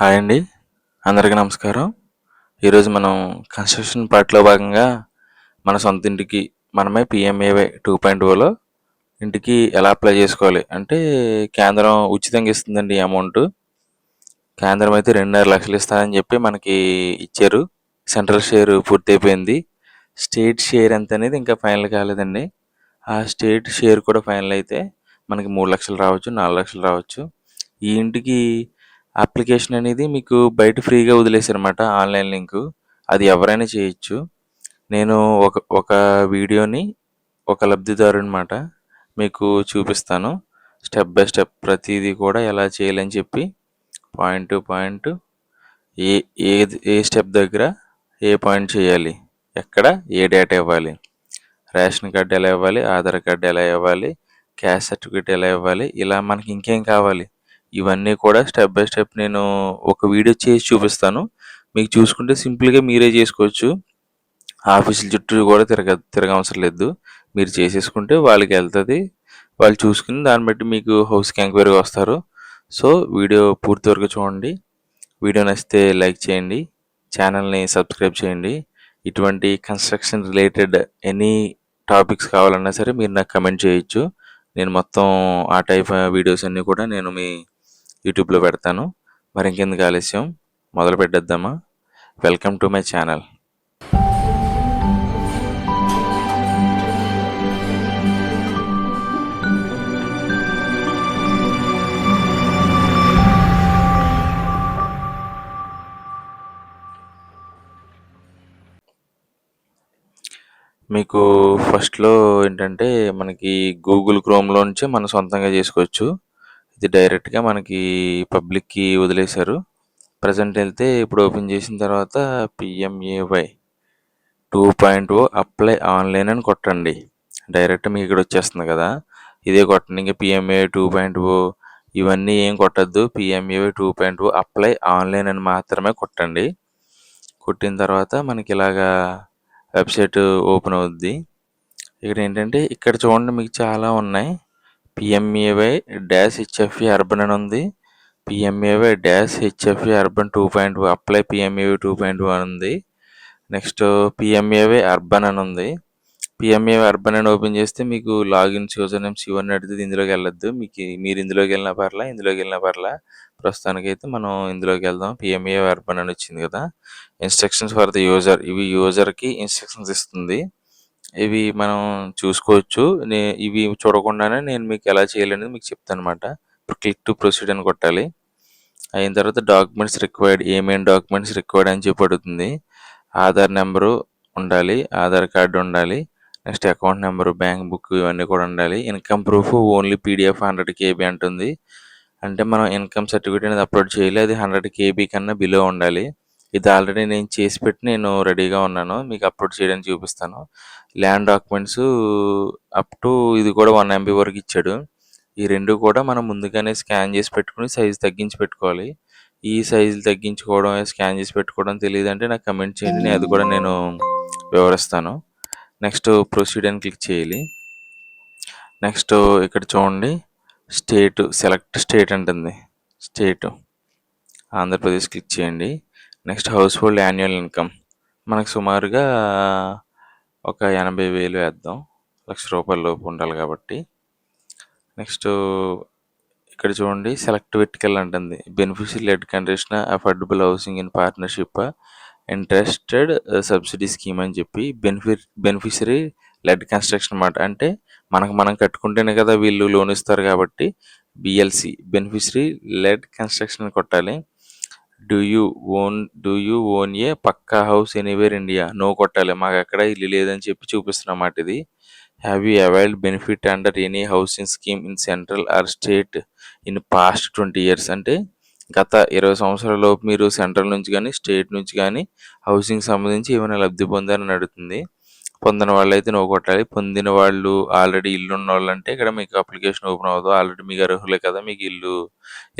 Hi అండి. అందరికీ నమస్కారం. ఈరోజు మనం కన్స్ట్రక్షన్ పార్ట్లో భాగంగా మన సొంత ఇంటికి మనమే పిఎంఏవై టూ పాయింట్ ఓలో ఇంటికి ఎలా అప్లై చేసుకోవాలి అంటే కేంద్రం ఉచితంగా ఇస్తుందండి అమౌంట్. కేంద్రం అయితే రెండున్నర లక్షలు ఇస్తానని చెప్పి మనకి ఇచ్చారు. సెంట్రల్ షేర్ పూర్తయిపోయింది. స్టేట్ షేర్ ఎంత అనేది ఇంకా ఫైనల్ కాలేదండి. ఆ స్టేట్ షేర్ కూడా ఫైనల్ అయితే మనకి మూడు లక్షలు రావచ్చు నాలుగు లక్షలు రావచ్చు. ఈ ఇంటికి అప్లికేషన్ అనేది మీకు బయట ఫ్రీగా వదిలేసారన్నమాట ఆన్లైన్ లింకు. అది ఎవరైనా చేయొచ్చు. నేను ఒక ఒక వీడియోని ఒక లబ్ధిదారు అనమాట మీకు చూపిస్తాను. స్టెప్ బై స్టెప్ ప్రతిదీ కూడా ఎలా చేయాలని చెప్పి పాయింట్ టు పాయింట్ ఏ ఏ ఏ స్టెప్ దగ్గర ఏ పాయింట్ చేయాలి ఎక్కడ ఏ డేటా ఇవ్వాలి రేషన్ కార్డు ఎలా ఇవ్వాలి ఆధార్ కార్డు ఎలా ఇవ్వాలి క్యాష్ సర్టిఫికేట్ ఎలా ఇవ్వాలి ఇలా మనకి ఇంకేం కావాలి ఇవన్నీ కూడా స్టెప్ బై స్టెప్ నేను ఒక వీడియో చేసి చూపిస్తాను. మీకు చూసుకుంటే సింపుల్గా మీరే చేసుకోవచ్చు. ఆఫీసుల చుట్టూ కూడా తిరగ తిరగవసరం లేదు. మీరు చేసేసుకుంటే వాళ్ళకి వెళ్తుంది. వాళ్ళు చూసుకుని దాన్ని బట్టి మీకు హౌస్కి ఎంక్వైరీ వస్తారు. సో వీడియో పూర్తి వరకు చూడండి. వీడియో నచ్చితే లైక్ చేయండి. ఛానల్ని సబ్స్క్రైబ్ చేయండి. ఇటువంటి కన్స్ట్రక్షన్ రిలేటెడ్ ఎనీ టాపిక్స్ కావాలన్నా సరే మీరు నాకు కమెంట్ చేయొచ్చు. నేను మొత్తం ఆ టైప్ వీడియోస్ అన్నీ కూడా నేను మీ యూట్యూబ్లో పెడతాను. మరి ఇంకెందుకు ఆలస్యం? మొదలు పెట్టేద్దామా? Welcome to my channel. మీకు ఫస్ట్లో ఏంటంటే మనకి గూగుల్ క్రోమ్లో నుంచే మనం సొంతంగా చేసుకోవచ్చు. ఇది డైరెక్ట్గా మనకి పబ్లిక్కి వదిలేశారు. ప్రజెంట్ వెళ్తే ఇప్పుడు ఓపెన్ చేసిన తర్వాత PMAY two point O apply online అని కొట్టండి. డైరెక్ట్ మీకు ఇక్కడ వచ్చేస్తుంది కదా. ఇదే కొట్టండి. ఇంకా పిఎంఏ టూ పాయింట్ ఓ ఇవన్నీ ఏం కొట్టద్దు. PMAY two point O apply online అని మాత్రమే కొట్టండి. కొట్టిన తర్వాత మనకి ఇలాగా వెబ్సైట్ ఓపెన్ అవుద్ది. ఇక్కడ ఏంటంటే ఇక్కడ చూడండి మీకు చాలా ఉన్నాయి. పిఎంఏవై డాష్ హెచ్ఎఫ్ఈ అర్బన్ అని ఉంది. PMAY dash HFE urban two point apply PMAY two point అని ఉంది. నెక్స్ట్ పిఎంఏవై అర్బన్ అని ఉంది. పిఎంఏవై అర్బన్ అని ఓపెన్ చేస్తే మీకు లాగిన్స్ యూజర్ నేమ్స్ ఇవన్నీ అడిగితే ఇందులోకి వెళ్ళొద్దు. మీకు మీరు ఇందులోకి వెళ్ళిన పర్లా ఇందులోకి వెళ్ళిన పర్లా. ప్రస్తుతానికైతే మనం ఇందులోకి వెళ్దాం. పిఎంఏవై అర్బన్ అని వచ్చింది కదా. ఇన్స్ట్రక్షన్స్ ఫర్ ద యూజర్ ఇవి యూజర్కి ఇన్స్ట్రక్షన్స్ ఇస్తుంది. ఇవి మనం చూసుకోవచ్చు. నే ఇవి చూడకుండానే నేను మీకు ఎలా చేయాలనేది మీకు చెప్తాను అనమాట ఇప్పుడు క్లిక్ టు ప్రొసీడ్ అని కొట్టాలి. అయిన తర్వాత డాక్యుమెంట్స్ రిక్వైర్డ్ ఏమేమి డాక్యుమెంట్స్ రిక్వైర్డ్ అని చెప్పి అడుగుతుంది ఆధార్ నెంబరు ఉండాలి ఆధార్ కార్డు ఉండాలి next account number bank book ఇవన్నీ కూడా ఉండాలి. Income proof only PDF hundred KB అంటుంది. అంటే మనం ఇన్కమ్ సర్టిఫికేట్ అనేది అప్లోడ్ చేయాలి. అది హండ్రెడ్ కేబీ కన్నా బిలో ఉండాలి. ఇది ఆల్రెడీ నేను చేసి పెట్టి నేను రెడీగా ఉన్నాను. మీకు అప్లోడ్ చేయడానికి చూపిస్తాను. ల్యాండ్ డాక్యుమెంట్స్ అప్ టు ఇది కూడా వన్ ఎంబీ వరకు ఇచ్చాడు. ఈ రెండు కూడా మనం ముందుగానే స్కాన్ చేసి పెట్టుకుని సైజు తగ్గించి పెట్టుకోవాలి. ఈ సైజులు తగ్గించుకోవడం స్కాన్ చేసి పెట్టుకోవడం తెలియదు అంటే నాకు కమెంట్ చేయండి. నేను అది కూడా నేను వివరిస్తాను. నెక్స్ట్ ప్రొసీడ్ అని క్లిక్ చేయాలి. నెక్స్ట్ ఇక్కడ చూడండి. స్టేట్ సెలెక్ట్ స్టేట్ అంటుంది. స్టేట్ ఆంధ్రప్రదేశ్ క్లిక్ చేయండి. Next house hold annual income. మనకు సుమారుగా ఒక ఎనభై వేలు వేద్దాం. లక్ష రూపాయల లోపు ఉండాలి కాబట్టి. నెక్స్ట్ ఇక్కడ చూడండి సెలెక్ట్ వెర్టికల్ అంటుంది. Beneficial led condition affordable housing in partnership interested subsidy scheme అని చెప్పి బెనిఫి బెనిఫిషరీ లెడ్ కన్స్ట్రక్షన్ అన్నమాట. అంటే మనకు మనం కట్టుకుంటేనే కదా వీళ్ళు లోన్ ఇస్తారు కాబట్టి బిఎల్సి బెనిఫిషరీ లెడ్ కన్స్ట్రక్షన్ కొట్టాలి. Do you own do you own a pakka house anywhere India. No కొట్టాలి. మాకు ఎక్కడ ఇల్లు లేదని చెప్పి చూపిస్తున్నమాట ఇది. Have you availed benefit under any housing scheme in central or state in past twenty years అంటే గత ఇరవై సంవత్సరాల లోపు మీరు సెంట్రల్ నుంచి కానీ స్టేట్ నుంచి కానీ హౌసింగ్ సంబంధించి ఏమైనా లబ్ధి పొందారని అడుగుతుంది. పొందిన వాళ్ళు అయితే నువ్వు కొట్టాలి. పొందిన వాళ్ళు ఆల్రెడీ ఇల్లు ఉన్న వాళ్ళు అంటే ఇక్కడ మీకు అప్లికేషన్ ఓపెన్ అవ్వదు ఆల్రెడీ మీకు అర్హులే కదా. మీకు ఇల్లు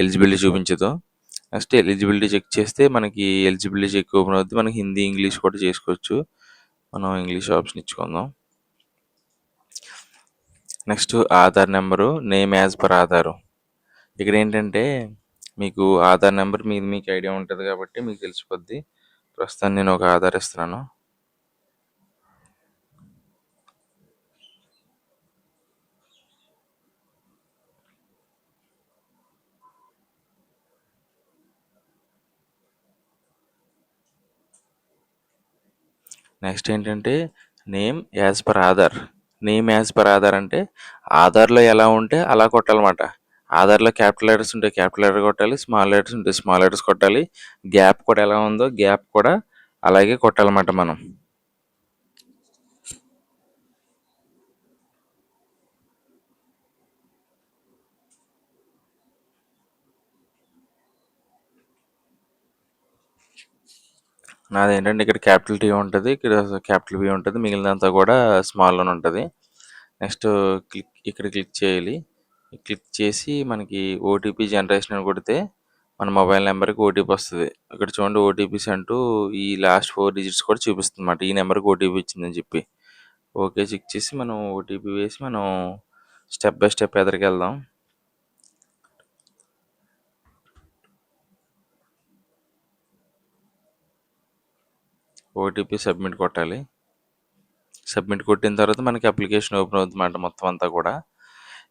ఎలిజిబిలిటీ చూపించదు. నెక్స్ట్ ఎలిజిబిలిటీ చెక్ చేస్తే మనకి ఎలిజిబిలిటీ చెక్ ఓపెన్ అవుతుంది మనకి హిందీ ఇంగ్లీష్ కూడా చేసుకోవచ్చు మనం English option ఇచ్చుకుందాం next Aadhaar number name as per Aadhaar ఇక్కడ ఏంటంటే మీకు ఆధార్ నెంబర్ మీది మీకు ఐడియా ఉంటుంది కాబట్టి మీకు తెలిసిపోద్ది. ప్రస్తుతానికి నేను ఒక ఆధార్ ఇస్తున్నాను. నెక్స్ట్ ఏంటంటే name as per Aadhaar. Name as per Aadhaar అంటే ఆధార్‌లో ఎలా ఉంటే అలా కొట్టాలన్నమాట. ఆధార్‌లో క్యాపిటల్ లెటర్స్ ఉంటే క్యాపిటల్ లెటర్ కొట్టాలి. స్మాల్ లెటర్స్ ఉంటే స్మాల్ లెటర్స్ కొట్టాలి. గ్యాప్ కూడా ఎలా ఉందో గ్యాప్ కూడా అలాగే కొట్టాలన్నమాట మనం. నాదేంటంటే ఇక్కడ క్యాపిటల్ టీ ఉంటుంది ఇక్కడ క్యాపిటల్ బి ఉంటుంది మిగిలినంతా కూడా స్మాల్‌లోనే ఉంటుంది నెక్స్ట్ క్లిక్ ఇక్కడ క్లిక్ చేయాలి. క్లిక్ చేసి మనకి ఓటీపీ జనరేషన్ అని కొడితే మన మొబైల్ నెంబర్‌కి ఓటీపీ వస్తుంది ఇక్కడ చూడండి ఓటీపీస్ అంటూ ఈ లాస్ట్ ఫోర్ డిజిట్స్ కూడా చూపిస్తుందన్నమాట. ఈ నెంబర్‌కి ఓటీపీ వచ్చిందని చెప్పి. ఓకే చెక్ చేసి మనం ఓటీపీ వేసి మనం స్టెప్ బై స్టెప్ ఎదరికెళ్దాం. ఓటీపీ సబ్మిట్ కొట్టాలి. సబ్మిట్ కొట్టిన తర్వాత మనకి అప్లికేషన్ ఓపెన్ అవుతుందన్నమాట మొత్తం అంతా కూడా.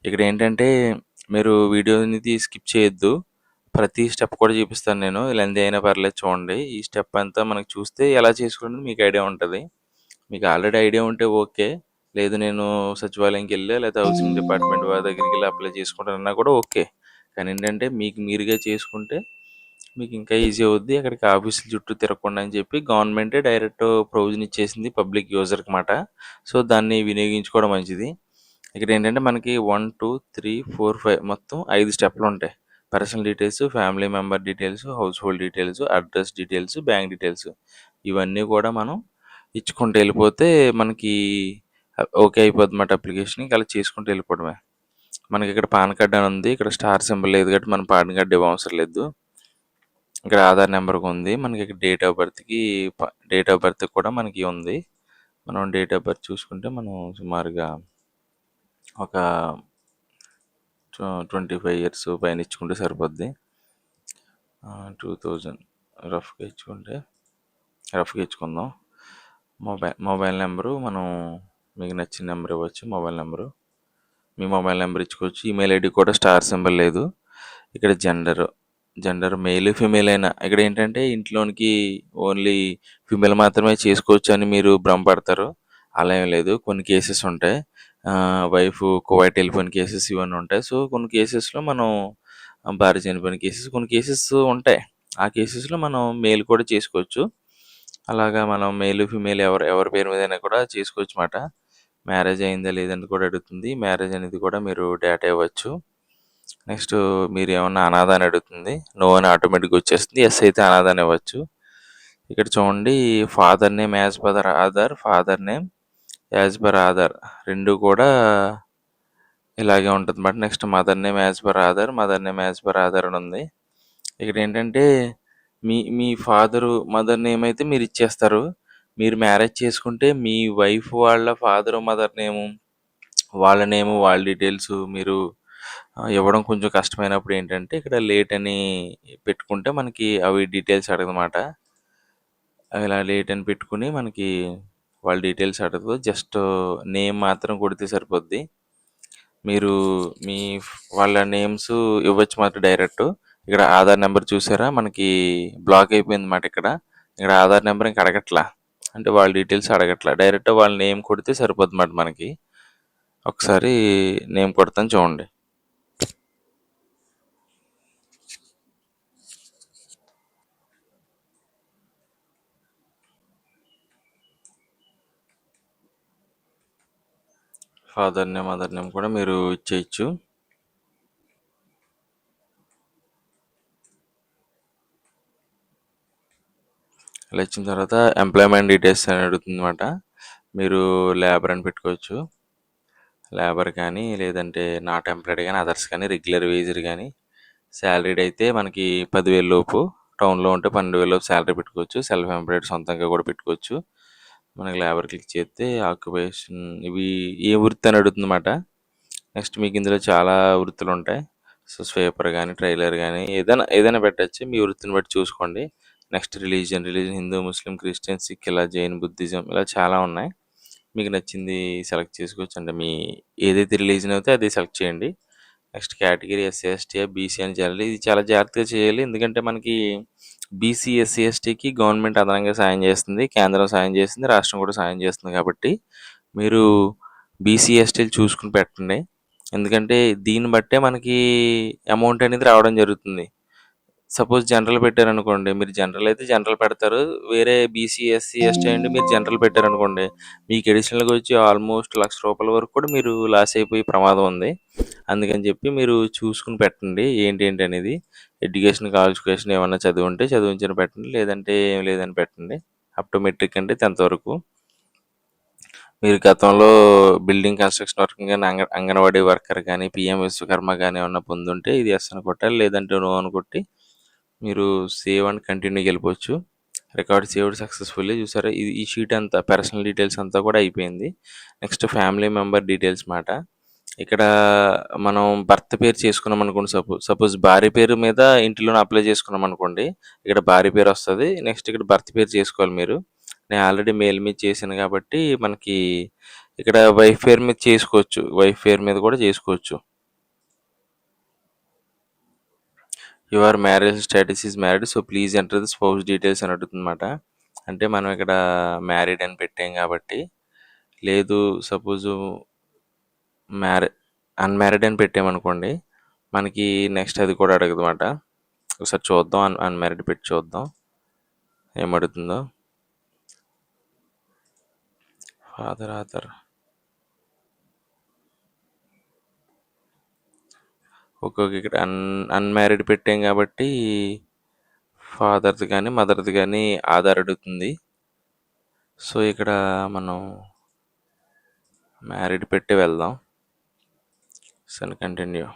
ఇక్కడ ఏంటంటే మీరు వీడియోని స్కిప్ చేయొద్దు. ప్రతి స్టెప్ కూడా చూపిస్తాను నేను. లెంతీ అయినా పర్లేదు చూడండి. ఈ స్టెప్ అంతా మనకు చూస్తే ఎలా చేసుకోవాలో మీకు ఐడియా ఉంటుంది మీకు ఆల్రెడీ ఐడియా ఉంటే ఓకే. లేదు నేను సచివాలయంకెళ్ళి లేకపోతే హౌసింగ్ డిపార్ట్మెంట్ వారి దగ్గరికెళ్ళి అప్లై చేసుకుంటానన్నా కూడా ఓకే. కానీ ఏంటంటే మీకు మీరుగా చేసుకుంటే మీకు ఇంకా ఈజీ అవుద్ది. అక్కడికి ఆఫీసుల చుట్టూ తిరగకుండా అని చెప్పి గవర్నమెంటే డైరెక్ట్ ప్రొవిజన్ ఇచ్చేసింది పబ్లిక్ యూజర్‌కి మాట. సో, దాన్ని వినియోగించుకోవడం మంచిది. ఇక్కడ ఏంటంటే మనకి 1, 2, 3, 4, 5 మొత్తం ఐదు స్టెప్లు ఉంటాయి personal details, family member details, household details, address details, bank details ఇవన్నీ కూడా మనం ఇచ్చుకుంటూ వెళ్ళిపోతే మనకి ఓకే అయిపోద్ది మాట అప్లికేషన్. ఇంక అలా చేసుకుంటూ వెళ్ళిపోవడమే. మనకి ఇక్కడ పాన్ కార్డ్ అని ఉంది. ఇక్కడ స్టార్ సింబల్ లేదు కాబట్టి మనం పాన్ కార్డ్ ఇవ్వవసరం లేదు. ఇక్కడ ఆధార్ నెంబర్కి ఉంది. మనకి ఇక్కడ డేట్ ఆఫ్ బర్త్‌కి డేట్ ఆఫ్ బర్త్ కూడా మనకి ఉంది. మనం డేట్ ఆఫ్ బర్త్ చూసుకుంటే మనం సుమారుగా ఒక ట్వంటీ ఫైవ్ ఇయర్స్ పైన ఇచ్చుకుంటే సరిపోద్ది. టూ థౌజండ్ రఫ్‌గా ఇచ్చుకుంటే రఫ్‌గా ఇచ్చుకుందాం. మొబైల్ మొబైల్ నెంబరు మనం మీకు నచ్చిన నెంబర్ ఇవ్వచ్చు మొబైల్ నెంబరు మీ మొబైల్ నెంబర్ ఇచ్చుకోవచ్చు. ఈమెయిల్ ఐడి కూడా స్టార్ సింబల్ లేదు. ఇక్కడ జెండరు జెండర్ మెయిల్, ఫీమేల్ అయినా ఇక్కడ ఏంటంటే ఇంట్లోనికి ఓన్లీ ఫీమేల్ మాత్రమే చేసుకోవచ్చు అని మీరు భ్రమపడతారు. అలా ఏం లేదు. కొన్ని కేసెస్ ఉంటాయి. వైఫ్ కువైట్ వెళ్ళిపోయిన కేసెస్ ఇవన్నీ ఉంటాయి. సో, కొన్ని కేసెస్‌లో మనం భార్య చనిపోయిన కేసెస్ కొన్ని కేసెస్ ఉంటాయి. ఆ కేసెస్‌లో మనం మెయిల్ కూడా చేసుకోవచ్చు. అలాగా మనం మెయిల్, ఫీమేల్ ఎవరు ఎవరి పేరు మీదైనా కూడా చేసుకోవచ్చు మాట. మ్యారేజ్ అయిందా లేదని కూడా అడుగుతుంది. మ్యారేజ్ అనేది కూడా మీరు డేటా ఇవ్వచ్చు. నెక్స్ట్ మీరు ఏమన్నా అనాథ అని అడుగుతుంది. నో అని ఆటోమేటిక్‌గా వచ్చేస్తుంది. ఎస్ అయితే అనాథ అని ఇవ్వచ్చు. ఇక్కడ చూడండి father name as per Aadhaar, father name as per Aadhaar రెండు కూడా ఇలాగే ఉంటుంది but next mother name as per Aadhaar, mother name as per Aadhaar అని ఉంది. ఇక్కడ ఏంటంటే మీ మీ ఫాదరు, మదర్ నేమ్ అయితే మీరు ఇచ్చేస్తారు. మీరు మ్యారేజ్ చేసుకుంటే మీ వైఫ్ వాళ్ళ ఫాదర్, మదర్ నేము, వాళ్ళ నేము, వాళ్ళ డీటెయిల్స్ మీరు ఇవ్వడం కొంచెం కష్టమైనప్పుడు ఏంటంటే ఇక్కడ లేట్ అని పెట్టుకుంటే మనకి అవి డీటెయిల్స్ అడగదన్నమాట. ఇలా లేట్ అని పెట్టుకుని మనకి వాళ్ళ డీటెయిల్స్ అడగదు. జస్ట్ నేమ్ మాత్రం కొడితే సరిపోద్ది. మీరు మీ వాళ్ళ నేమ్స్ ఇవ్వచ్చు మాట డైరెక్ట్. ఇక్కడ ఆధార్ నెంబర్ చూసారా? మనకి బ్లాక్ అయిపోయింది మాట ఇక్కడ. ఇక్కడ ఆధార్ నెంబర్ ఇంక అడగట్లా. అంటే వాళ్ళ డీటెయిల్స్ అడగట్లా. డైరెక్ట్ వాళ్ళ నేమ్ కొడితే సరిపోద్ది మాట మనకి. ఒకసారి నేమ్ కొడతాను చూడండి. ఫాదర్ నేమ్, మదర్ నేమ్ కూడా మీరు ఇచ్చేయచ్చు. అలా ఇచ్చిన తర్వాత ఎంప్లాయ్‌మెంట్ డీటెయిల్స్ అని అడుగుతుందన్నమాట. మీరు లేబర్ అని పెట్టుకోవచ్చు. లేబర్ కానీ, లేదంటే నాట్ ఎంప్లాయిడ్ కానీ అదర్స్ కానీ, రెగ్యులర్ వేజర్ కానీ శాలరీడ్ అయితే మనకి పదివేల లోపు, టౌన్‌లో ఉంటే 12,000 లోపు శాలరీ పెట్టుకోవచ్చు. సెల్ఫ్ ఎంప్లాయిడ్ సొంతంగా కూడా పెట్టుకోవచ్చు. మనకి లేబర్ క్లిక్ చేస్తే ఆక్యుపేషన్ ఇవి ఏ వృత్తి అని అడుగుతుందన్నమాట. నెక్స్ట్ మీకు ఇందులో చాలా వృత్తులు ఉంటాయి. సో స్వేపర్ కానీ ట్రైలర్ కానీ ఏదైనా ఏదైనా పెట్టచ్చు. మీ వృత్తిని బట్టి చూసుకోండి. Next religion religion Hindu Muslim Christian Sikh ఇలా జైన్ బుద్ధిజం ఇలా చాలా ఉన్నాయి. మీకు నచ్చింది సెలెక్ట్ చేసుకోవచ్చు. అంటే మీ ఏదైతే రిలీజన్ అయితే అది సెలెక్ట్ చేయండి. Next category SC ST BC అని చేయాలి ఇది చాలా జాగ్రత్తగా చేయాలి. ఎందుకంటే మనకి బీసీ ఎస్సీ ఎస్టీకి గవర్నమెంట్ అదనంగా సాయం చేస్తుంది కేంద్రం సాయం చేస్తుంది రాష్ట్రం కూడా సాయం చేస్తుంది కాబట్టి మీరు బీసీ ఎస్టీలు చూసుకుని పెట్టండి. ఎందుకంటే దీన్ని బట్టే మనకి అమౌంట్ అనేది రావడం జరుగుతుంది. సపోజ్ జనరల్ పెట్టారనుకోండి మీరు జనరల్ అయితే జనరల్ పెడతారు వేరే బీసీ ఎస్సీ ఎస్టీ అండి మీరు జనరల్ పెట్టారనుకోండి మీకు ఎడిషనల్గా వచ్చి ఆల్మోస్ట్ లక్ష రూపాయల వరకు కూడా మీరు లాస్ అయిపోయే ప్రమాదం ఉంది. అందుకని చెప్పి మీరు చూసుకుని పెట్టండి ఏంటి ఏంటి అనేది. ఎడ్యుకేషన్ క్వాలిఫికేషన్ ఏమన్నా చదివి ఉంటే చదివించిన పెట్టండి లేదంటే ఏం లేదని పెట్టండి. అప్ టు మెట్రిక్ అంటే టెన్త్ వరకు. మీరు గతంలో బిల్డింగ్ కన్స్ట్రక్షన్ వర్క్ కానీ అంగ అంగన్వాడీ వర్కర్ కానీ పిఎం విశ్వకర్మ కానీ ఏమన్నా పొందుంటే ఇది ఎస్ అని కొట్టాలి లేదంటే నో అని కొట్టి మీరు సేవ్ అండ్ కంటిన్యూకి వెళ్ళిపోవచ్చు రికార్డ్ సేవ్డ్ సక్సెస్ఫుల్లీ చూసారా? ఇది ఈ షీట్ అంతా పర్సనల్ డీటెయిల్స్ అంతా కూడా అయిపోయింది. నెక్స్ట్ ఫ్యామిలీ మెంబర్ డీటెయిల్స్ మాట. ఇక్కడ మనం భర్త పేరు చేసుకున్నాం అనుకోండి సపోజ్ సపోజ్ భార్య పేరు మీద ఇంటిలోనే అప్లై చేసుకున్నాం అనుకోండి ఇక్కడ భార్య పేరు వస్తుంది నెక్స్ట్ ఇక్కడ భర్త పేరు చేసుకోవాలి మీరు. నేను ఆల్రెడీ మెయిల్ మీద చేశాను కాబట్టి మనకి ఇక్కడ వైఫ్ పేరు మీద చేసుకోవచ్చు వైఫ్ పేరు మీద కూడా చేసుకోవచ్చు. Your marriage status is married so please enter the spouse details అని అడుగుతుందన్నమాట. అంటే మనం ఇక్కడ మ్యారీడ్ అని పెట్టాం కాబట్టి లేదు సపోజు మ్యారే అన్మ్యారీడ్ అని పెట్టామనుకోండి మనకి నెక్స్ట్ అది కూడా అడగదన్నమాట. ఒకసారి చూద్దాం అన్ అన్మ్యారీడ్ పెట్టి చూద్దాం. ఏమడుగుతుందో. ఫాదర్ ఆధార్ ఒక్కొక్క ఇక్కడ అన్ అన్మ్యారీడ్ పెట్టాం కాబట్టి ఫాదర్ది కానీ మదర్ది కానీ ఆధార్ అడుగుతుంది. సో ఇక్కడ మనం మ్యారీడ్ పెట్టి వెళ్దాం. సన్ కంటిన్యూ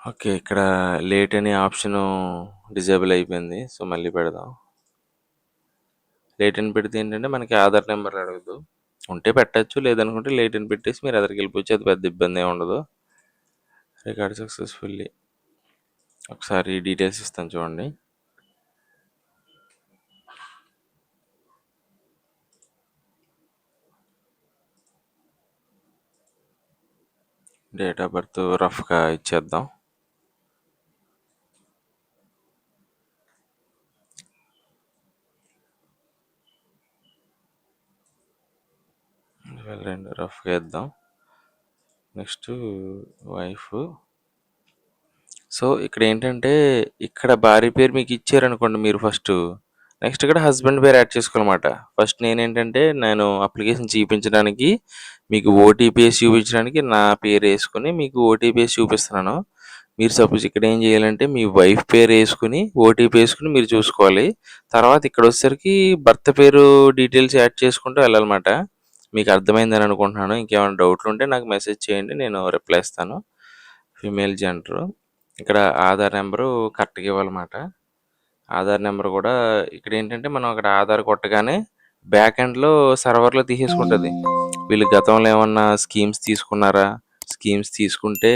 ఓకే ఇక్కడ లేట్ అనే ఆప్షన్ డిజేబుల్ అయిపోయింది సో మళ్ళీ పెడదాం. లేట్ అని పెడితే ఏంటంటే మనకి ఆధార్ నెంబర్ అడగదు. ఉంటే పెట్టచ్చు లేదనుకుంటే లేట్ అని పెట్టేసి మీరు ఎదరికి వెళ్ళిపోవచ్చు అది పెద్ద ఇబ్బంది ఏమి ఉండదు. రికార్డ్ సక్సెస్ఫుల్లీ ఒకసారి డీటెయిల్స్ ఇస్తాను చూడండి. డేట్ ఆఫ్ బర్త్ రఫ్గా ఇచ్చేద్దాం. రెండు రఫ్గా ఇద్దాం. నెక్స్ట్ వైఫ్ సో ఇక్కడ ఏంటంటే ఇక్కడ భార్య పేరు మీకు ఇచ్చారనుకోండి మీరు ఫస్ట్ నెక్స్ట్ ఇక్కడ హస్బెండ్ పేరు యాడ్ చేసుకోవాలన్నమాట. ఫస్ట్ నేనేంటంటే నేను అప్లికేషన్ చూపించడానికి మీకు ఓటీపీ వేసి చూపించడానికి నా పేరు వేసుకుని మీకు ఓటీపీ వేసి చూపిస్తున్నాను. మీరు సపోజ్ ఇక్కడ ఏం చేయాలంటే మీ వైఫ్ పేరు వేసుకుని ఓటీపీ వేసుకుని మీరు చూసుకోవాలి. తర్వాత ఇక్కడ వచ్చేసరికి భర్త పేరు డీటెయిల్స్ యాడ్ చేసుకుంటూ వెళ్ళాలన్నమాట. మీకు అర్థమైందని అనుకుంటున్నాను. ఇంకేమైనా డౌట్లు ఉంటే నాకు మెసేజ్ చేయండి నేను రిప్లై ఇస్తాను. Female gender. ఇక్కడ ఆధార్ నెంబరు కరెక్ట్గా ఇవ్వాలన్నమాట. ఆధార్ నెంబర్ కూడా ఇక్కడ ఏంటంటే మనం అక్కడ ఆధార్ కొట్టగానే బ్యాక్ ఎండ్లో సర్వర్లో తీసేసుకుంటుంది. వీళ్ళు గతంలో ఏమన్నా స్కీమ్స్ తీసుకున్నారా? స్కీమ్స్ తీసుకుంటే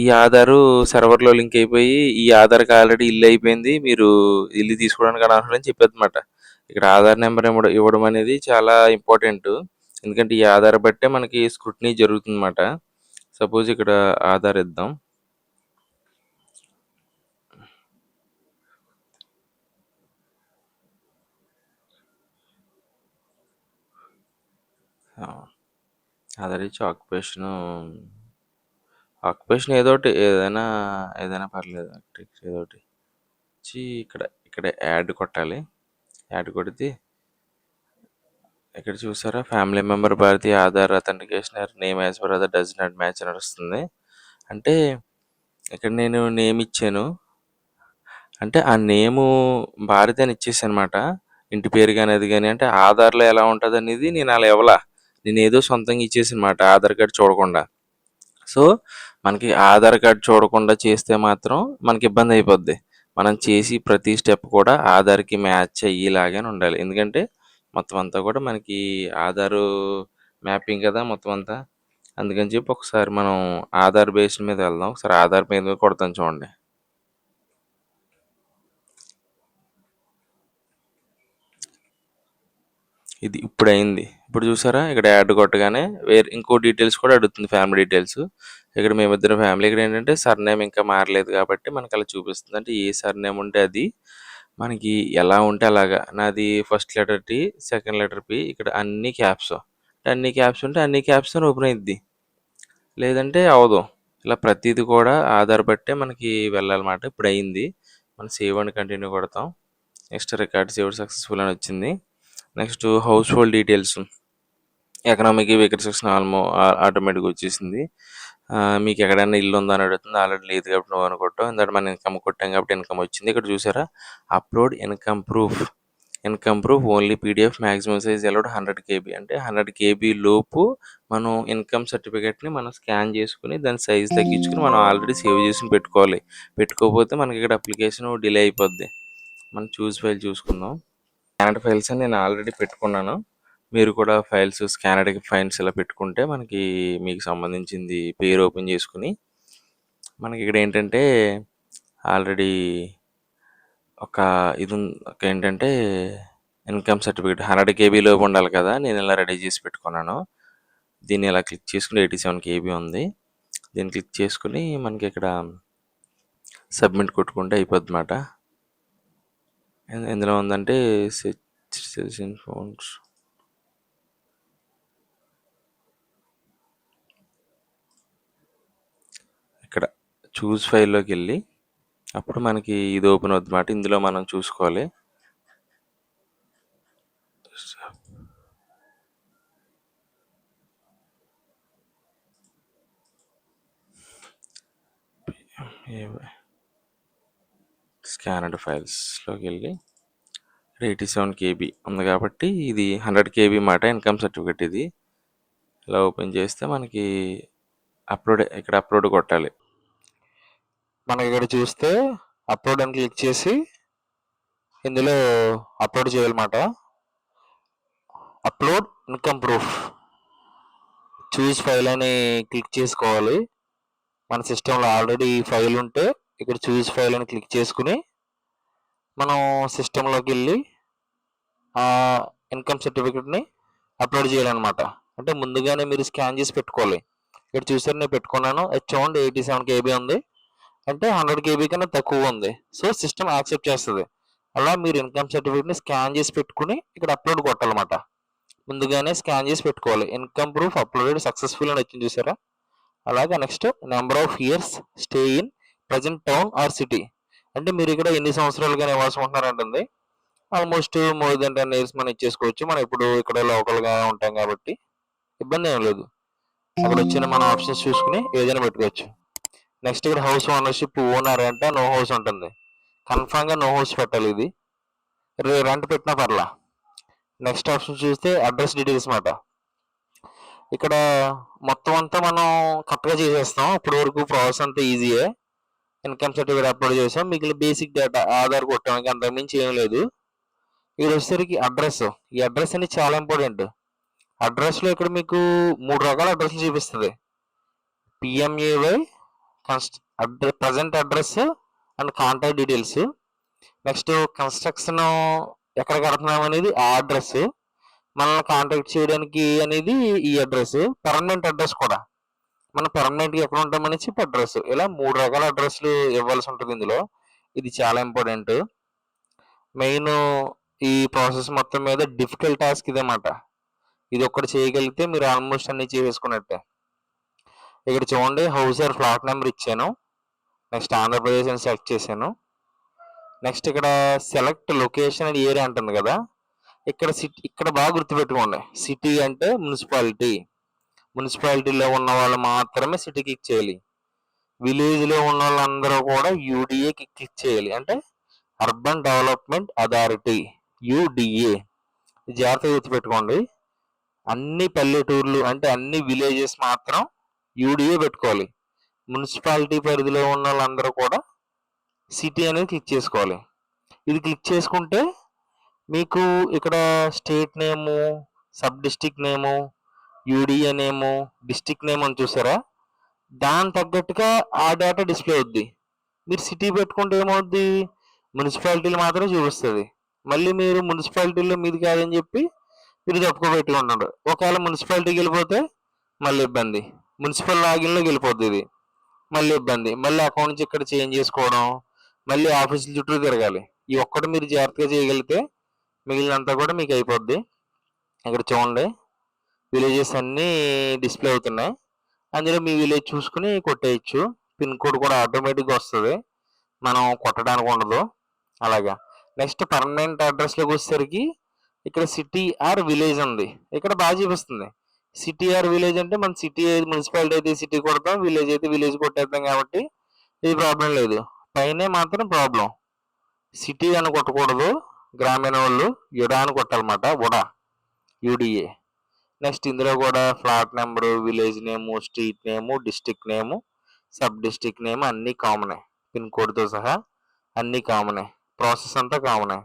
ఈ ఆధారు సర్వర్లో లింక్ అయిపోయి ఈ ఆధార్కి ఆల్రెడీ ఇల్లు అయిపోయింది మీరు ఇల్లు తీసుకోవడానికి అనర్హులని చెప్పేది అనమాట ఇక్కడ ఆధార్ నెంబర్ ఇవ్వడం అనేది చాలా ఇంపార్టెంట్. ఎందుకంటే ఈ ఆధార్ బట్టే మనకి స్క్రూటినీ జరుగుతుందన్నమాట. సపోజ్ ఇక్కడ ఆధార్ ఇద్దాం. అదర్ ఇచ్చి ఆక్యుపేషను ఆక్యుపేషన్ ఏదో ఒకటి ఏదైనా ఏదైనా పర్లేదు ఏదో ఒకటి. ఇచ్చి ఇక్కడ ఇక్కడ యాడ్ కొట్టాలి. యాడ్ కొడితే ఇక్కడ చూసారా? Family member Bharati Aadhaar authentication name as per Aadhaar does not match అని వస్తుంది. అంటే ఇక్కడ నేను నేమ్ ఇచ్చాను. అంటే ఆ నేము భారతి అని ఇచ్చేసి అనమాట ఇంటి పేరు కానీ అది కానీ అంటే ఆధార్లో ఎలా ఉంటుంది అనేది నేను అలా ఇవ్వలా. నేను ఏదో సొంతంగా ఇచ్చేసనమాట ఆధార్ కార్డ్ చూడకుండా. సో మనకి ఆధార్ కార్డ్ చూడకుండా చేస్తే మాత్రం మనకి ఇబ్బంది అయిపోద్ది. మనం చేసి ప్రతి స్టెప్ కూడా ఆధార్కి మ్యాచ్ అయ్యేలాగానే ఉండాలి. ఎందుకంటే మొత్తం అంతా కూడా మనకి ఆధారు మ్యాపింగ్ కదా మొత్తం అంతా. అందుకని చెప్పి ఒకసారి మనం ఆధార్ బేస్డ్ మీద వెళ్దాం. ఒకసారి ఆధార్ మీద కొడతాం చూడండి. ఇది ఇప్పుడు అయింది ఇప్పుడు చూసారా? ఇక్కడ యాడ్ కొట్టగానే వేరే ఇంకో డీటెయిల్స్ కూడా అడుగుతుంది ఫ్యామిలీ డీటెయిల్స్. ఇక్కడ మేమిద్దరం ఫ్యామిలీ. ఇక్కడ ఏంటంటే సర్నేమ్ ఇంకా మారలేదు కాబట్టి మనకి అలా చూపిస్తుంది. అంటే ఏ సర్నేమ్ ఉంటే అది మనకి ఎలా ఉంటే అలాగా. నాది first letter T second letter P. ఇక్కడ అన్ని క్యాప్స్. అన్ని క్యాప్స్ ఉంటే అన్ని క్యాప్స్ ఓపెన్ అయింది లేదంటే అవదు. ఇలా ప్రతిది కూడా ఆధార్ బట్టే మనకి వెళ్ళాలన్నమాట. ఇప్పుడు అయింది. మనం సేవ్ అండ్ కంటిన్యూ కొడతాం. నెక్స్ట్ రికార్డ్ సేవ్ సక్సెస్ఫుల్ అని వచ్చింది. Next household details. Economic vehicle section ఆల్మో ఆటోమేటిక్గా వచ్చేసింది. మీకు ఎక్కడైనా ఇల్లు ఉందా అని అడుగుతుంది. ఆల్రెడీ లేదు కాబట్టి నువ్వు అనుకుంటాం ఎందుకంటే మనం ఇన్కమ్ కొట్టాం కాబట్టి ఇన్కమ్ వచ్చింది. ఇక్కడ చూసారా? Upload income proof. Income proof only PDF maximum size allowed hundred KB. అంటే హండ్రెడ్ కేబీ లోపు మనం ఇన్కమ్ సర్టిఫికేట్ని మనం స్కాన్ చేసుకుని దాని సైజ్ తగ్గించుకుని మనం ఆల్రెడీ సేవ్ చేసి పెట్టుకోవాలి. పెట్టుకోకపోతే మనకి ఇక్కడ అప్లికేషన్ డిలే అయిపోద్ది. మనం చూస్ ఫైల్ చూసుకుందాం. స్కానర్డ్ ఫైల్స్ అని నేను ఆల్రెడీ పెట్టుకున్నాను. మీరు కూడా ఫైల్స్ స్కానర్కి ఫైల్స్ ఇలా పెట్టుకుంటే మనకి మీకు సంబంధించింది పేరు ఓపెన్ చేసుకుని మనకి ఇక్కడ ఏంటంటే ఆల్రెడీ ఒక ఇది ఒక ఏంటంటే ఇన్కమ్ సర్టిఫికేట్ హండ్రెడ్ కేబీలో ఉండాలి కదా నేను ఇలా రెడీ చేసి పెట్టుకున్నాను దీన్ని ఇలా క్లిక్ చేసుకుని ఎయిటీ సెవెన్ కేబీ ఉంది దీన్ని క్లిక్ చేసుకుని మనకి ఇక్కడ సబ్మిట్ కొట్టుకుంటే అయిపోద్ది అన్నమాట ఎందులో ఉందంటే ఫోన్స్ ఇక్కడ చూస్ ఫైల్లోకి వెళ్ళి అప్పుడు మనకి ఇది ఓపెన్ అవుతుందన్నమాట. ఇందులో మనం చూసుకోవాలి. స్కానర్డ్ ఫైల్స్లోకి వెళ్ళి ఎయిటీ సెవెన్ కేబీ ఉంది కాబట్టి ఇది హండ్రెడ్ కేబీ మాట ఇన్కమ్ సర్టిఫికేట్ ఇది. ఇలా ఓపెన్ చేస్తే మనకి అప్లోడ్ ఇక్కడ అప్లోడ్ కొట్టాలి. మనకి ఇక్కడ చూస్తే అప్లోడ్ అని క్లిక్ చేసి ఇందులో అప్లోడ్ చేయాలన్నమాట. Upload income proof choose file అని క్లిక్ చేసుకోవాలి. మన సిస్టంలో ఆల్రెడీ ఫైల్ ఉంటే ఇక్కడ చూస్ ఫైల్ అని క్లిక్ చేసుకుని మనం సిస్టంలోకి వెళ్ళి ఆ ఇన్కమ్ సర్టిఫికెట్ని అప్లోడ్ చేయాలన్నమాట. అంటే ముందుగానే మీరు స్కాన్ చేసి పెట్టుకోవాలి. ఇక్కడ చూసారు నేను పెట్టుకున్నాను. అది చూడండి ఎయిటీ సెవెన్ కేబీ ఉంది. అంటే హండ్రెడ్ కేబీ కన్నా తక్కువ ఉంది. సో సిస్టమ్ యాక్సెప్ట్ చేస్తుంది. అలా మీరు ఇన్కమ్ సర్టిఫికేట్ని స్కాన్ చేసి పెట్టుకుని ఇక్కడ అప్లోడ్ కొట్టాలన్నమాట. ముందుగానే స్కాన్ చేసి పెట్టుకోవాలి. ఇన్కమ్ ప్రూఫ్ అప్లోడెడ్ సక్సెస్ఫుల్ అని వచ్చింది చూసారా? అలాగే next number of years stay in present town or city అంటే మీరు ఇక్కడ ఎన్ని సంవత్సరాలుగా నివాసం ఉంటున్నారంటుంది? Almost more than ten years మనం ఇచ్చేసుకోవచ్చు. మనం ఇప్పుడు ఇక్కడ లోకల్గా ఉంటాం కాబట్టి ఇబ్బంది ఏం లేదు. అక్కడ వచ్చిన మన ఆప్షన్స్ చూసుకుని ఏదైనా పెట్టుకోవచ్చు. నెక్స్ట్ ఇక్కడ హౌస్ ఓనర్షిప్ ఓనర్ అంటే నో హౌస్ ఉంటుంది. కన్ఫామ్గా నో హౌస్ పెట్టాలి ఇది. రే- రెంట్ పెట్టినా పర్లా. నెక్స్ట్ ఆప్షన్ చూస్తే అడ్రస్ డీటెయిల్స్ మాట. ఇక్కడ మొత్తం అంతా మనం కరెక్ట్గా చేసేస్తాం. ఇప్పటి వరకు ప్రాసెస్ అంతా ఈజీయే ఇన్కమ్ సర్టిఫికేట్ అప్లోడ్ చేసాం. మిగిలిన బేసిక్ డేటా ఆధార్ కొట్టడానికి అంతకుమించి ఏం లేదు. ఇక్కడ వచ్చేసరికి అడ్రస్ ఈ అడ్రస్ అనేది చాలా ఇంపార్టెంట్ అడ్రస్లో ఇక్కడ మీకు మూడు రకాల అడ్రస్లు చూపిస్తుంది. PMAY కన్స్ట్ address present address and contact details next construction ఎక్కడ కడుతున్నాం అనేది ఆ అడ్రస్ మనల్ని కాంటాక్ట్ చేయడానికి అనేది ఈ అడ్రస్ పర్మనెంట్ అడ్రస్ కూడా. మనం పర్మనెంట్గా ఎక్కడ ఉంటామని చెప్పి అడ్రస్ ఇలా మూడు రకాల అడ్రస్లు ఇవ్వాల్సి ఉంటుంది ఇందులో. ఇది చాలా ఇంపార్టెంట్ మెయిన్ ఈ ప్రాసెస్ మొత్తం మీద డిఫికల్ట్ టాస్క్ ఇదేమాట ఇది ఒక్కటి చేయగలిగితే మీరు ఆల్మోస్ట్ అన్ని చేసేసుకున్నట్టే. ఇక్కడ చూడండి హౌస్ ఆర్ ఫ్లాట్ నెంబర్ ఇచ్చాను. నెక్స్ట్ ఆంధ్రప్రదేశ్ అని సెలెక్ట్ చేశాను. నెక్స్ట్ ఇక్కడ సెలెక్ట్ లొకేషన్ అండ్ ఏరియా అంటుంది కదా. ఇక్కడ సిటీ ఇక్కడ బాగా గుర్తుపెట్టుకోండి. సిటీ అంటే మున్సిపాలిటీ మున్సిపాలిటీలో ఉన్న వాళ్ళు మాత్రమే సిటీ క్లిక్ చేయాలి విలేజ్లో ఉన్న వాళ్ళందరూ కూడా యూడిఏకి క్లిక్ చేయాలి అంటే అర్బన్ డెవలప్మెంట్ అథారిటీ యూడిఏ జాగ్రత్తగా గుర్తుపెట్టుకోండి. అన్ని పల్లెటూర్లు అంటే అన్ని విలేజెస్ మాత్రం యూడిఏ పెట్టుకోవాలి. మున్సిపాలిటీ పరిధిలో ఉన్న వాళ్ళందరూ కూడా సిటీ అనేది క్లిక్ చేసుకోవాలి. ఇది క్లిక్ చేసుకుంటే మీకు ఇక్కడ state name sub district name UDA name district name అని చూసారా? దాని తగ్గట్టుగా ఆ డేటా డిస్ప్లే అవుద్ది. మీరు సిటీ పెట్టుకుంటే ఏమవుద్ది? మున్సిపాలిటీలు మాత్రమే చూపిస్తుంది. మళ్ళీ మీరు మున్సిపాలిటీలో మీది కాదని చెప్పి మీరు తప్పుకోబెట్టి ఉంటాడు ఒకవేళ మున్సిపాలిటీకి వెళ్ళిపోతే మళ్ళీ ఇబ్బంది. మున్సిపల్ లాగిన్లోకి వెళ్ళిపోద్ది ఇది. మళ్ళీ ఇబ్బంది. మళ్ళీ అకౌంట్ నుంచి ఇక్కడ చేంజ్ చేసుకోవడం మళ్ళీ ఆఫీసుల చుట్టూ తిరగాలి. ఈ ఒక్కటి మీరు జాగ్రత్తగా చేయగలిగితే మిగిలినంతా కూడా మీకు అయిపోద్ది. ఇక్కడ చూడండి. విలేజెస్ అన్నీ డిస్ప్లే అవుతున్నాయి. అందులో మీ విలేజ్ చూసుకుని కొట్టేయచ్చు. పిన్ కోడ్ కూడా ఆటోమేటిక్గా వస్తుంది. మనం కొట్టడానికి ఉండదు. అలాగా. నెక్స్ట్ పర్మనెంట్ అడ్రస్లోకి వచ్చేసరికి ఇక్కడ సిటీ ఆర్ విలేజ్ ఉంది. ఇక్కడ బాగా చూపిస్తుంది. సిటీ ఆర్ విలేజ్ అంటే మన సిటీ మున్సిపాలిటీ అయితే సిటీ కొడతాం విలేజ్ అయితే విలేజ్ కొట్టేద్దాం కాబట్టి ఇది ప్రాబ్లం లేదు. పైనే మాత్రం ప్రాబ్లం. సిటీ అని కొట్టకూడదు గ్రామీణ వాళ్ళు యుడా అని కొట్టాలన్నమాట ఉడా యూడిఏ. నెక్స్ట్ ఇందులో కూడా flat number village name street name district name sub district name అన్నీ కామనే. పిన్ కోడ్తో సహా అన్నీ కామనే. ప్రాసెస్ అంతా కామనే.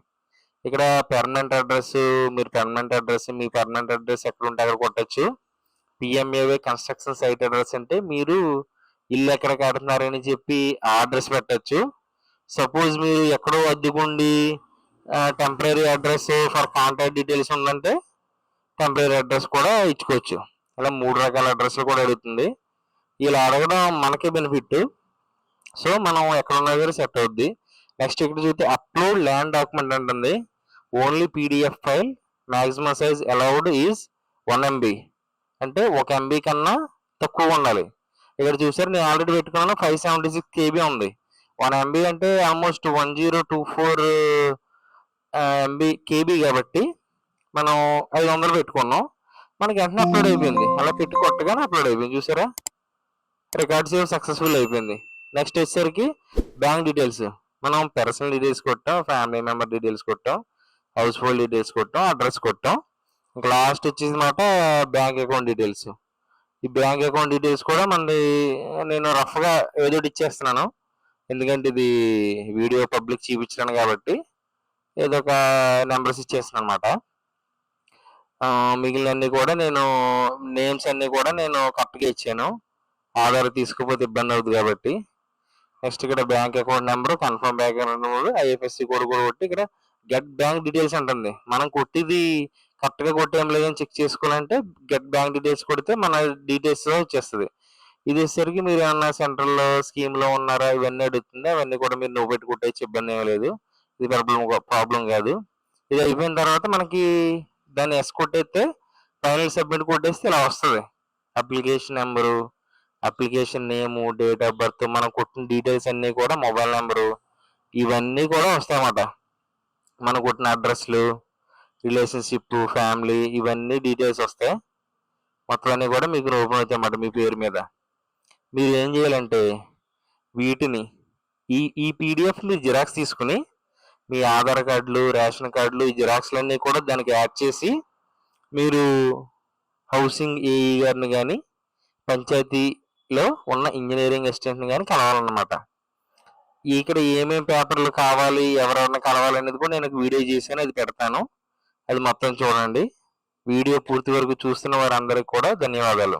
ఇక్కడ పెర్మనెంట్ అడ్రస్ మీరు పెర్మనెంట్ అడ్రస్ మీ పెర్మనెంట్ అడ్రస్ ఎక్కడ ఉంటే అక్కడ కొట్టచ్చు. పిఎంఏవై కన్స్ట్రక్షన్ సైట్ అడ్రస్ అంటే మీరు ఇల్లు ఎక్కడ కడుతున్నారని చెప్పి ఆ అడ్రస్ పెట్టచ్చు. సపోజ్ మీరు ఎక్కడో అద్దెకుండి temporary address for contact details ఉందంటే టెంపరీ అడ్రస్ కూడా ఇచ్చుకోవచ్చు. ఇలా మూడు రకాల అడ్రస్లు కూడా అడుగుతుంది. ఇలా అడగడం మనకే బెనిఫిట్ సో మనం ఎక్కడ ఉన్నా సెట్ అవుద్ది. నెక్స్ట్ ఇక్కడ చూస్తే అప్లోడ్ ల్యాండ్ డాక్యుమెంట్ అంటుంది. Only PDF file maximum size allowed is one MB అంటే ఒక ఎంబీ కన్నా తక్కువ ఉండాలి. ఇక్కడ చూసారు నేను ఆల్రెడీ పెట్టుకున్నాను ఫైవ్ సెవెంటీ సిక్స్ కేబీ ఉంది. వన్ ఎంబీ అంటే almost one zero two four MB KB కాబట్టి మనం ఐదు వందలు పెట్టుకున్నాం. మనకి వెంటనే అప్లోడ్ అయిపోయింది. అలా పెట్టి కొట్టగానే అప్లోడ్ అయిపోయింది. చూసారా? రికార్డ్ సేవ్ సక్సెస్ఫుల్ అయిపోయింది. నెక్స్ట్ వచ్చేసరికి బ్యాంక్ డీటెయిల్స్ మనం పర్సనల్ డీటెయిల్స్ కొట్టాం ఫ్యామిలీ మెంబర్ డీటెయిల్స్ కొట్టాం. హౌస్ హోల్డ్ డీటెయిల్స్ కొట్టాం అడ్రస్ కొట్టాం. ఇంకా లాస్ట్ వచ్చేసి మాట బ్యాంక్ అకౌంట్ డీటెయిల్స్ ఈ బ్యాంక్ అకౌంట్ డీటెయిల్స్ కూడా మనది నేను రఫ్గా ఏదో ఇచ్చేస్తున్నాను. ఎందుకంటే ఇది వీడియో పబ్లిక్ చూపించాను కాబట్టి ఏదో ఒక నెంబర్స్ ఇచ్చేస్తున్నాను అనమాట మిగిలినన్నీ కూడా నేను నేమ్స్ అన్నీ కూడా నేను కరెక్ట్గా ఇచ్చాను. ఆధార్ తీసుకుపోతే ఇబ్బంది అవుతుంది కాబట్టి. నెక్స్ట్ ఇక్కడ bank account number confirm bank account number IFSC code కూడా కొట్టి ఇక్కడ గెట్ బ్యాంక్ డీటెయిల్స్ ఉంటుంది మనం కొట్టిది కరెక్ట్గా కొట్టేం లేదని చెక్ చేసుకోవాలంటే గెట్ బ్యాంక్ డీటెయిల్స్ కొడితే మన డీటెయిల్స్ వచ్చేస్తుంది. ఇది వచ్చేసరికి మీరు ఏమన్నా సెంట్రల్ స్కీమ్లో స్కీమ్లో ఉన్నారా? ఇవన్నీ అడుగుతుంది. అవన్నీ కూడా మీరు నువ్వు పెట్టి కొట్టేసి ఇబ్బంది ఏమీ లేదు. ఇది ప్రాబ్లం ప్రాబ్లం కాదు. ఇది అయిపోయిన తర్వాత మనకి దాన్ని ఎస్ కొట్టేస్తే ఫైనల్ సబ్మిట్ కొట్టేస్తే ఇలా వస్తుంది. Application number application name date of birth మనం కొట్టిన డీటెయిల్స్ అన్నీ కూడా మొబైల్ నెంబరు ఇవన్నీ కూడా వస్తాయన్నమాట. మనం కొట్టిన అడ్రస్లు రిలేషన్షిప్ ఫ్యామిలీ ఇవన్నీ డీటెయిల్స్ వస్తాయి మొత్తం అన్నీ కూడా మీకు ఓపెన్ అవుతాయి అన్నమాట మీ పేరు మీద. మీరు ఏం చేయాలంటే వీటిని ఈ ఈ పీడిఎఫ్ మీరు జిరాక్స్ తీసుకుని మీ ఆధార్ కార్డులు రేషన్ కార్డులు ఈ జిరాక్స్లన్నీ కూడా దానికి యాడ్ చేసి మీరు హౌసింగ్ ఏఈ గారిని కానీ పంచాయతీలో ఉన్న ఇంజనీరింగ్ అసిస్టెంట్ని కానీ కలవాలన్నమాట. ఇక్కడ ఏమేమి పేపర్లు కావాలి ఎవరెవరిని కలవాలి అనేది కూడా నేను వీడియో చేశాను అది పెడతాను. అది మొత్తం చూడండి. వీడియో పూర్తి వరకు చూస్తున్న వారందరికీ కూడా ధన్యవాదాలు.